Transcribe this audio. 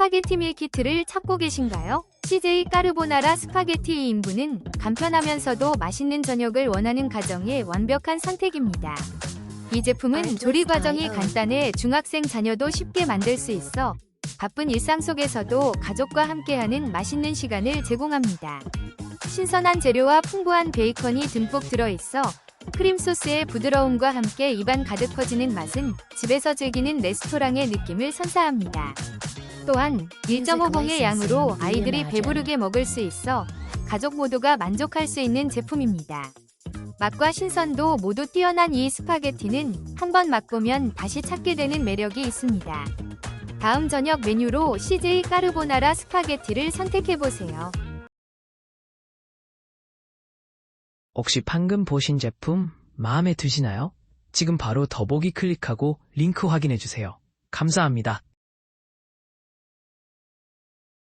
스파게티 밀키트를 찾고 계신가요? CJ 까르보나라 스파게티 2인분은 간편하면서도 맛있는 저녁을 원하는 가정의 완벽한 선택입니다. 이 제품은 조리 과정이 간단해 중학생 자녀도 쉽게 만들 수 있어 바쁜 일상 속에서도 가족과 함께하는 맛있는 시간을 제공합니다. 신선한 재료와 풍부한 베이컨이 듬뿍 들어있어 크림 소스의 부드러움과 함께 입안 가득 퍼지는 맛은 집에서 즐기는 레스토랑의 느낌을 선사합니다. 또한 1.5봉의 양으로 아이들이 배부르게 먹을 수 있어 가족 모두가 만족할 수 있는 제품입니다. 맛과 신선도 모두 뛰어난 이 스파게티는 한 번 맛보면 다시 찾게 되는 매력이 있습니다. 다음 저녁 메뉴로 CJ 까르보나라 스파게티를 선택해보세요. 혹시 방금 보신 제품 마음에 드시나요? 지금 바로 더보기 클릭하고 링크 확인해주세요. 감사합니다.